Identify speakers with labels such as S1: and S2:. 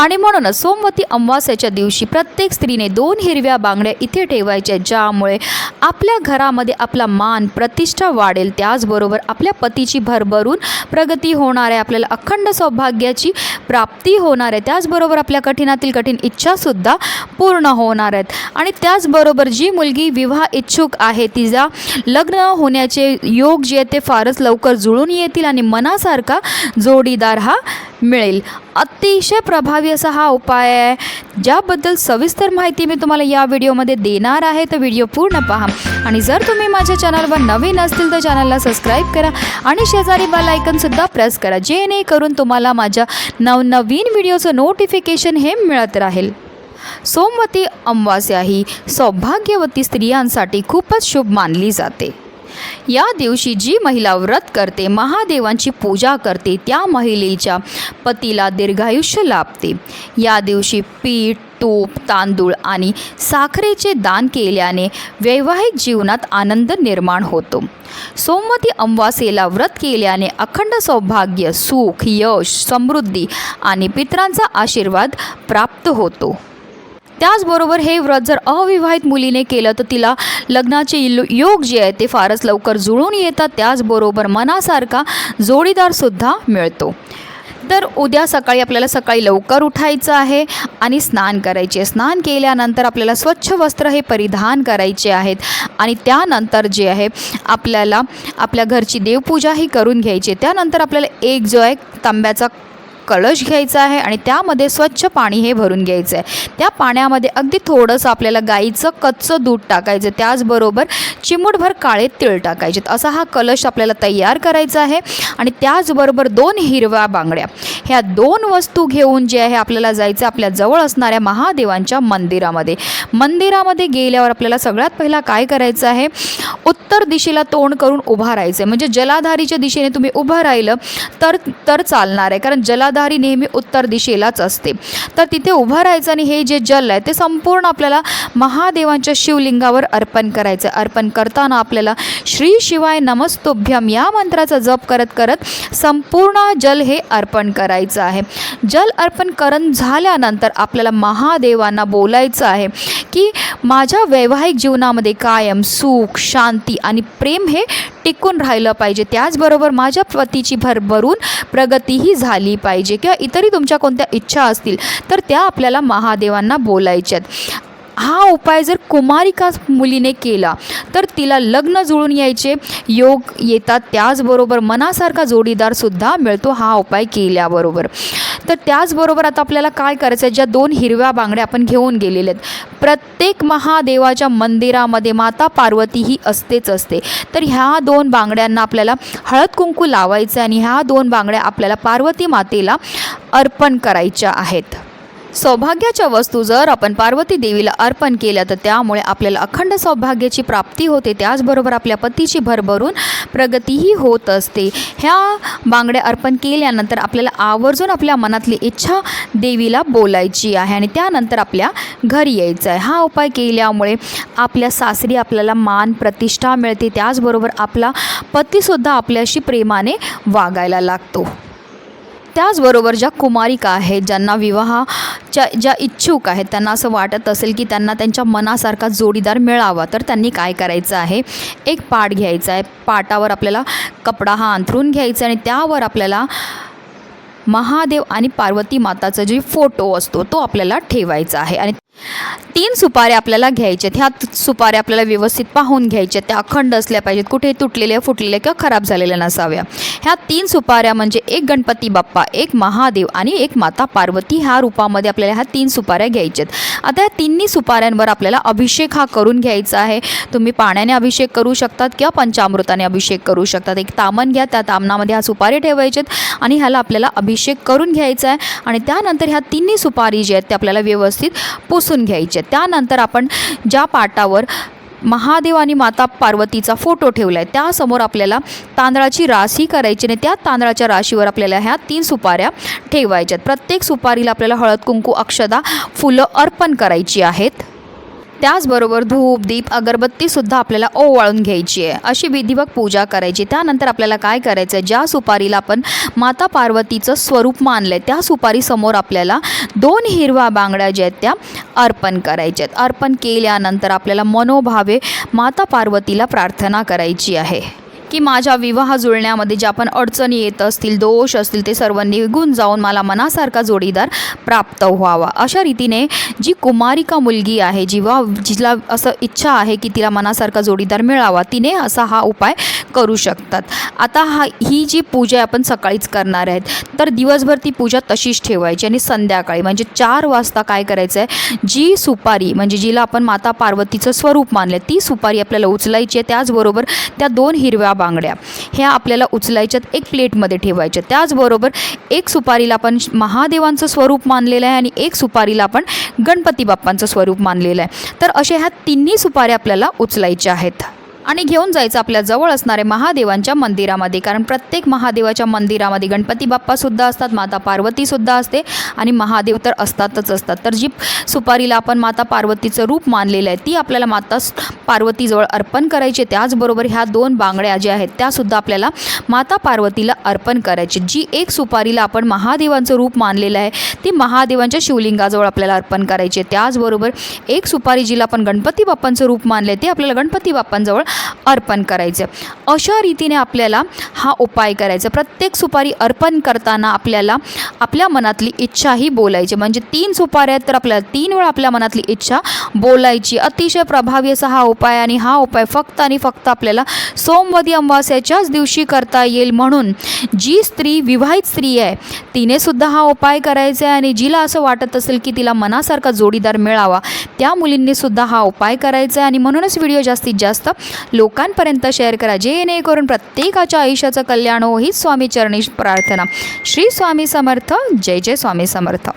S1: आणि म्हणूनच सोमवती अमावास्याच्या दिवशी प्रत्येक स्त्रीने दोन हिरव्या बांगड्या इथे ठेवायच्या ज्यामुळे आपल्या घरामध्ये आपला मान प्रतिष्ठा वाढेल. त्याचबरोबर आपल्या पतीची भरभरून प्रगती होणार आहे आपल्याला अखंड सौभाग्याची प्राप्ती होणार आहे. त्याचबरोबर आपल्या कठीणातील कठीण इच्छासुद्धा पूर्ण होणार आहेत. आणि त्याचबरोबर जी मुलगी विवाह इच्छुक आहे तिचा लग्न होण्याचे योग जे आहेत ते फारच लवकर जुळून येतील आणि मनासारखा जोडीदार हा मिळेल. अतिशय प्रभावी असा हा उपाय आहे. ज्याबद्दल सविस्तर माहिती मी तुम्हाला या व्हिडिओमध्ये देणार आहे. तर व्हिडिओ पूर्ण पहा. आणि जर तुम्ही माझ्या चॅनलवर नवीन असतील तर चॅनलला सबस्क्राईब करा आणि शेजारी बेल आयकनसुद्धा प्रेस करा जेणेकरून तुम्हाला माझ्या नवनवीन व्हिडिओचं नोटिफिकेशन हे मिळत राहील. सोमवती अमावास्या ही सौभाग्यवती स्त्रियांसाठी खूपच शुभ मानली जाते. या दिवशी जी महिला व्रत करते महादेवांची पूजा करते त्या महिलेच्या पतीला दीर्घायुष्य लाभते. या दिवशी पीठ तूप तांदूळ आणि साखरेचे दान केल्याने वैवाहिक जीवनात आनंद निर्माण होतो. सोमवती अमावास्येला व्रत केल्याने अखंड सौभाग्य सुख यश समृद्धी आणि पित्रांचा आशीर्वाद प्राप्त होतो. त्याचबरोबर हे व्रत जर अविवाहित मुलीने केलं तर तिला लग्नाचे योग जे आहे ते फारच लवकर जुळून येतात. त्याचबरोबर मनासारखा जोडीदारसुद्धा मिळतो. तर उद्या सकाळी आपल्याला सकाळी लवकर उठायचं आहे आणि स्नान करायचे. स्नान केल्यानंतर आपल्याला स्वच्छ वस्त्र हे परिधान करायचे आहेत आणि त्यानंतर जे आहे आपल्याला आपल्या घरची देवपूजाही करून घ्यायची आहे. त्यानंतर आपल्याला एक जो आहे तांब्याचा कळश घ्यायचा आहे आणि त्यामध्ये स्वच्छ पाणी हे भरून घ्यायचं आहे. त्या पाण्यामध्ये अगदी थोडंसं आपल्याला गाईचं कच्चं दूध टाकायचं त्याचबरोबर चिमूटभर काळे तिळ टाकायचे असा हा कलश आपल्याला तयार करायचा आहे आणि त्याचबरोबर दोन हिरव्या बांगड्या. ह्या दोन वस्तू घेऊन जे आहे आपल्याला जायचं आपल्या जवळ असणाऱ्या महादेवांच्या मंदिरामध्ये. मंदिरामध्ये गेल्यावर आपल्याला सगळ्यात पहिला काय करायचं आहे? उत्तर दिशेला तोंड करून उभा राहायचं आहे. म्हणजे जलाधारीच्या दिशेने तुम्ही उभं राहिलं तर तर चालणार आहे. कारण जलाधारी नेहमी उत्तर दिशेलाच असते. तर तिथे उभं राहायचं आणि हे जे जल आहे ते संपूर्ण आपल्याला महादेवांच्या शिवलिंगावर अर्पण करायचं आहे. अर्पण करताना आपल्याला श्री शिवाय नमस्तोभ्यम या मंत्राचा जप करत करत संपूर्ण जल हे अर्पण करायचं आहे. जल अर्पण करण झाल्यानंतर आपल्याला महादेवांना बोलायचं आहे की माझ्या वैवाहिक जीवनामध्ये कायम सुख शांती आणि प्रेम हे टिकून राहिलं पाहिजे. त्याचबरोबर माझ्या पतीची भरभरून प्रगतीही झाली पाहिजे. किंवा इतरही तुमच्या कोणत्या इच्छा असतील तर त्या आपल्याला महादेवांना बोलायच्यात. हा उपाय जर कुमारिका मुलीने केला तर तिला लग्न जुळून यायचे. योग येतात त्याचबरोबर मनासारखा जोडीदारसुद्धा मिळतो हा उपाय केल्याबरोबर. तर त्याचबरोबर आता आपल्याला काय करायचं आहे? ज्या दोन हिरव्या बांगड्या आपण घेऊन गेलेल्या आहेत. प्रत्येक महादेवाच्या मंदिरामध्ये माता पार्वती ही असतेच असते. तर ह्या दोन बांगड्यांना आपल्याला हळद कुंकू लावायचं आहे आणि ह्या दोन बांगड्या आपल्याला पार्वती मातेला अर्पण करायच्या आहेत. सौभाग्याच्या वस्तू जर आपण पार्वती देवीला अर्पण केल्या तर त्यामुळे आपल्याला अखंड सौभाग्याची प्राप्ती होते. त्याचबरोबर आपल्या पतीची भरभरून प्रगतीही होत असते. ह्या बांगड्या अर्पण केल्यानंतर आपल्याला आवर्जून आपल्या मनातली इच्छा देवीला बोलायची आहे आणि त्यानंतर आपल्या घरी यायचं आहे. हा उपाय केल्यामुळे आपल्या सासरी आपल्याला मान प्रतिष्ठा मिळते. त्याचबरोबर आपला पतीसुद्धा आपल्याशी प्रेमाने वागायला लागतो. त्याचबरोबर ज्या कुमारिका आहेत ज्यांना विवाहाच्या ज्या इच्छुक आहेत त्यांना असं वाटत असेल की त्यांना त्यांच्या मनासारखा जोडीदार मिळावा तर त्यांनी काय करायचं आहे? एक पाट घ्यायचा आहे. पाटावर आपल्याला कपडा हा अंथरून घ्यायचा आणि त्यावर आपल्याला महादेव आणि पार्वती माताचा जे फोटो असतो तो आपल्याला ठेवायचा आहे. आणि तीन सुपाऱ्या आपल्याला घ्यायच्यात ह्या सुपारे सुपाऱ्या आपल्याला व्यवस्थित पाहून घ्यायच्या त्या अखंड असल्या पाहिजेत. कुठे तुटलेल्या फुटलेल्या किंवा खराब झालेल्या नसाव्या. ह्या तीन सुपाऱ्या म्हणजे एक गणपती बाप्पा एक महादेव आणि एक माता पार्वती ह्या रूपामध्ये आपल्याला ह्या तीन सुपाऱ्या घ्यायच्यात आता ह्या तिन्ही सुपाऱ्यांवर आपल्याला अभिषेक हा करून घ्यायचा आहे. तुम्ही पाण्याने अभिषेक करू शकतात किंवा पंचामृताने अभिषेक करू शकतात. एक तामण घ्या त्या तामणामध्ये हा सुपारी ठेवायचेत आणि ह्याला आपल्याला अभिषेक करून घ्यायचा आहे. आणि त्यानंतर ह्या तिन्ही सुपारी जे आहेत ते आपल्याला व्यवस्थित पुसून घ्यायचे. आहेत त्यानंतर आपण ज्या पाटावर महादेव आणि माता पार्वतीचा फोटो ठेवला आहे त्यासमोर आपल्याला तांदळाची राशी करायची आणि त्या तांदळाच्या राशीवर आपल्याला ह्या तीन सुपाऱ्या ठेवायच्यात प्रत्येक सुपारीला आपल्याला हळद कुंकू अक्षदा फुलं अर्पण करायची आहेत. त्याचबरोबर धूप दीप अगरबत्तीसुद्धा आपल्याला ओवाळून घ्यायची आहे. अशी विधिवत पूजा करायची. त्यानंतर आपल्याला काय करायचं आहे ज्या सुपारीला आपण माता पार्वतीचं स्वरूप मानलं आहे त्या सुपारीसमोर आपल्याला दोन हिरव्या बांगड्या ज्या आहेत त्या अर्पण करायच्या आहेत. अर्पण केल्यानंतर आपल्याला मनोभावे माता पार्वतीला प्रार्थना करायची आहे. की माझ्या विवाह जुळण्यामध्ये ज्या पण अडचणी येत असतील दोष असतील ते सर्व निघून जाऊन मला मनासारखा जोडीदार प्राप्त व्हावा. अशा रीतीने जी कुमारिका मुलगी आहे जिवा जिला असं इच्छा आहे की तिला मनासारखा जोडीदार मिळावा तिने असा हा उपाय करू शकतात. आता हा ही जी पूजा आपण सकाळीच करणार आहेत तर दिवसभर ती पूजा तशीच ठेवायची आणि संध्याकाळी म्हणजे चार वाजता काय करायचं आहे जी सुपारी म्हणजे जिला आपण माता पार्वतीचं स्वरूप मानलं ती सुपारी आपल्याला उचलायची आहे त्याचबरोबर त्या दोन हिरव्या बांगड्या ह्या आपल्याला उचलायच्यात एक प्लेटमध्ये ठेवायच्या त्याचबरोबर एक सुपारीला आपण महादेवांचं स्वरूप मानलेलं आहे आणि एक सुपारीला आपण गणपती बाप्पांचं स्वरूप मानलेलं आहे. तर अशा ह्या तिन्ही सुपाऱ्या आपल्याला उचलायच्या आहेत. आणि घेऊन जायचं आपल्या जवळ असणारे महादेवांच्या मंदिरामध्ये. कारण प्रत्येक महादेवाच्या मंदिरामध्ये गणपती बाप्पासुद्धा असतात माता पार्वतीसुद्धा असते आणि महादेव तर असतातच असतात. तर जी सुपारीला आपण माता पार्वतीचं रूप मानलेलं आहे ती आपल्याला माता पार्वतीजवळ अर्पण करायची त्याचबरोबर ह्या दोन बांगड्या ज्या आहेत त्यासुद्धा आपल्याला माता पार्वतीला अर्पण करायची जी एक सुपारीला आपण महादेवांचं रूप मानलेलं आहे ती महादेवांच्या शिवलिंगाजवळ आपल्याला अर्पण करायची त्याचबरोबर एक सुपारी जिला आपण गणपती बाप्पांचं रूप मानलं आहे ते आपल्याला गणपती बाप्पांजवळ अर्पण करायचं. अशा रीतीने आपल्याला हा उपाय करायचा. प्रत्येक सुपारी अर्पण करताना आपल्याला आपल्या मनातली इच्छाही बोलायची. म्हणजे तीन सुपाऱ्या आहेत तर आपल्याला तीन वेळा आपल्या मनातली इच्छा बोलायची. अतिशय प्रभावी असा हा उपाय आणि हा उपाय फक्त आणि फक्त आपल्याला सोमवती अमावास्याच्याच दिवशी करता येईल म्हणून जी स्त्री विवाहित स्त्री आहे तिने सुद्धा हा उपाय करायचा आहे आणि जिला असं वाटत असेल की तिला मनासारखा जोडीदार मिळावा त्या मुलींनी सुद्धा हा उपाय करायचा आहे आणि म्हणूनच व्हिडिओ जास्तीत जास्त लोकांपर्यंत शेअर करा. जेणेकरून प्रत्येकाच्या आयुष्याचं कल्याण हो ही स्वामी चरणी प्रार्थना. श्री स्वामी समर्थ. जय जय स्वामी समर्थ.